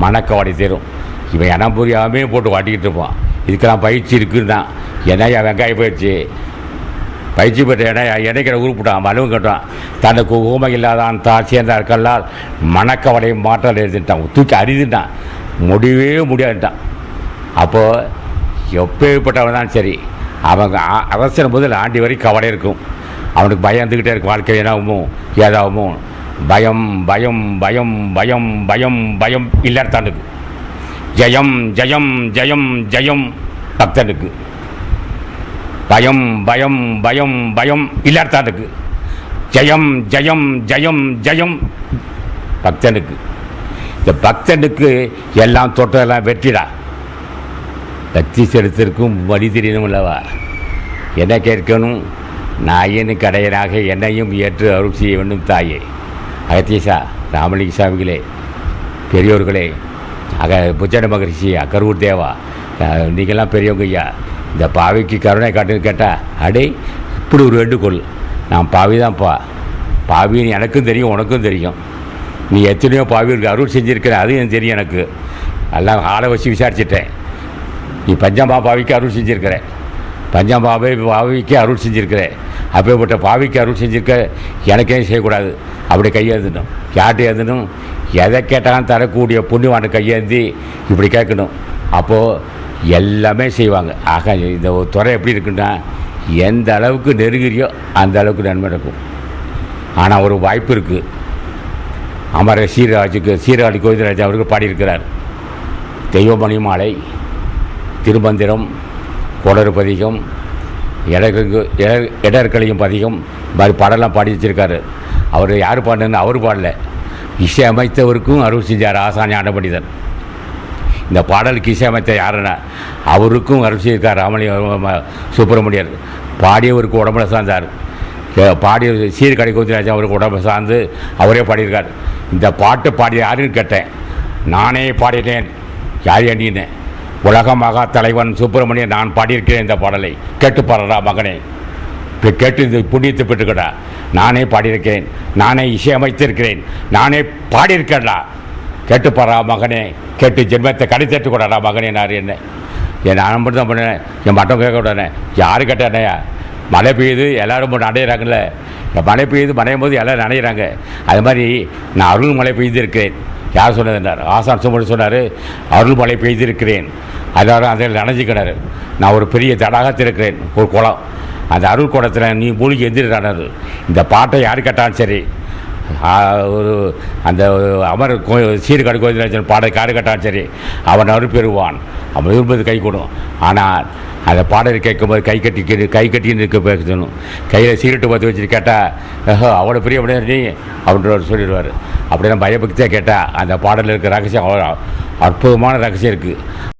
மணக்கவாடி தரும் இவன் இனம் புரியாமே போட்டு வாட்டிக்கிட்டு இருப்பான். இதுக்கெல்லாம் பயிற்சி இருக்குன்னா என்னையா வெங்காயம் பயிற்சி? பயிற்சி பெற்ற எடை இடைக்கிற உருப்பிட்டான்? வலுவும் கட்டான். தனக்கு ஊமை இல்லாதான் தான் சேர்ந்தா இருக்கல்லால் மணக்கவடையை மாற்றம் எழுதிட்டான். தூக்கி அறிந்துட்டான் முடியவே முடியாதுட்டான். அப்போது எப்பேற்பட்டவன் தான் சரி. அவங்க அ- அவசரம் முதல் ஆண்டி வரை கவலை இருக்கும். அவனுக்கு பயந்துக்கிட்டே இருக்கும். வாழ்க்கை என்னாகுமோ ஏதாகுமோ பயம் பயம் பயம் பயம் பயம் பயம். இல்லாத்தானுக்கு ஜெயம் ஜெயம் ஜெயம் ஜெயம். பக்தனுக்கு. பயம் பயம் பயம் பயம். இல்லாத்தானுக்கு ஜெயம் ஜெயம் ஜெயம் ஜெயம். பக்தனுக்கு. இந்த பக்தனுக்கு எல்லாம் தொட்டதெல்லாம் வெற்றிடா. பக்தி செலுத்திற்கும் வழி தெரியணும் அல்லவா? என்ன கேட்கணும்? நாயனு கடையனாக என்னையும் ஏற்று அருள் செய்ய வேண்டும் தாயே. அகத்தியசா ராமலிங்க சாமிகளே பெரியோர்களே அக புஜன மகரிஷி அக்கரூர் தேவா நீங்கள்லாம் பெரியவங்க ஐயா இந்த பாவிக்கு கருணை காட்டுன்னு கேட்டால் அடே இப்படி ஒரு வேண்டுகோள். நான் பாவி தான்ப்பா. பாவின்னு எனக்கும் தெரியும் உனக்கும் தெரியும். நீ எத்தனையோ பாவிகளுக்கு அருள் செஞ்சுருக்கிற அதுவும் எனக்கு தெரியும் எனக்கு. எல்லாம் ஆளை வச்சு விசாரிச்சிட்டேன். நீ பஞ்சாபா பாவிக்கு அருள் செஞ்சிருக்கிற. பஞ்சாபாவை பாவிக்கு அருள் செஞ்சிருக்கிற. அப்பேற்பட்ட பாவிக்கு அருள் செஞ்சுருக்க எனக்கே செய்யக்கூடாது. அப்படி கையேந்தணும் யார்கிட்ட ஏந்தணும் எதை கேட்டாலும் தரக்கூடிய புண்ணியவான கையேந்தி இப்படி கேட்கணும். அப்போது எல்லாமே செய்வாங்க. ஆக இந்த ஒரு துறை எப்படி இருக்குன்னா எந்த அளவுக்கு நெருங்கிறியோ அந்த அளவுக்கு நன்மை நடக்கும். ஆனால் ஒரு வாய்ப்பு இருக்குது அமர சீராஜுக்கு சீராளி கோவிந்தராஜ் அவருக்கு பாடியிருக்கிறார். தெய்வமணி மாலை திருமந்திரம் கொடரு பதிகம் இடருக்கு இடர்களையும் பதிகம் மாதிரி பாடலாம் பாடி வச்சுருக்காரு. அவர் யார் பாடுன்னு அவர் பாடல. இசை அமைத்தவருக்கும் அருள் செஞ்சார் ஆசானி ஆண்டபடிதன். இந்த பாடலுக்கு இசை அமைத்த யாருன்னா அவருக்கும் அருள் செய்திருக்கார் ராமலி சுப்பிரமணியர். பாடியவருக்கு உடம்புல சார்ந்தார். பாடிய சீர்கடை கோத்திராஜா அவருக்கு உடம்பு சார்ந்து அவரே பாடியிருக்கார். இந்த பாட்டு பாடிய யாருன்னு கேட்டேன். நானே பாடிட்டேன் யார் எண்ணினேன்? உலக மகா தலைவன் சுப்பிரமணியன் நான் பாடியிருக்கிறேன் இந்த பாடலை. கேட்டு பாடுறா மகனே. கேட்டு இந்த புண்ணியத்தை பெற்றுக்கடா. நானே பாடியிருக்கிறேன். நானே இசையமைத்திருக்கிறேன். நானே பாடியிருக்கேன்டா. கேட்டு பாடுறா மகனே. கேட்டு ஜென்மத்தை கடை தட்டு கூடாடா மகனே நான் என்ன. என் நான் மட்டும் தான் பண்ணேன். என் மட்டும் கேட்க விடானே. யார் கேட்டானேயா? மழை பெய்யுது எல்லோரும் போட்டு மழை பெய்யுது மழையும் போது எல்லோரும் நனையிறாங்க. அது மாதிரி நான் அருள் மழை பெய்திருக்கிறேன். யார் சொன்னதுன்னார் ஆசான் சுமன் சொன்னார் அருள் மழை பெய்திருக்கிறேன். எல்லாரும் அதில் நனைஞ்சிக்கினார் நான் ஒரு பெரிய தடாகத்தில் இருக்கிறேன் ஒரு குளம். அந்த அருள்கூடத்தில் நீ மூழ்கி எந்திரிறானது இந்த பாட்டை யார் கேட்டாலும் சரி ஒரு அந்த அமர் கோ சீர்காடு கோவிந்தராஜன் பாட காடு கேட்டாலும் சரி அவன் அறுப்பெறுவான் அவன் விரும்புவது கை கொடும். ஆனால் அந்த பாடல் கேட்கும்போது கை கட்டி கை கட்டின்னு இருக்க பேசணும் கையில் சீரட்டு பார்த்து வச்சுட்டு கேட்டால் அவ்வளோ பெரிய அப்படியே நீ அப்படின்ற சொல்லிடுவார். அப்படியே பயபக்தியாக கேட்டால் அந்த பாடலில் இருக்க ரகசியம் அவ்வளோ அற்புதமான ரகசியம் இருக்குது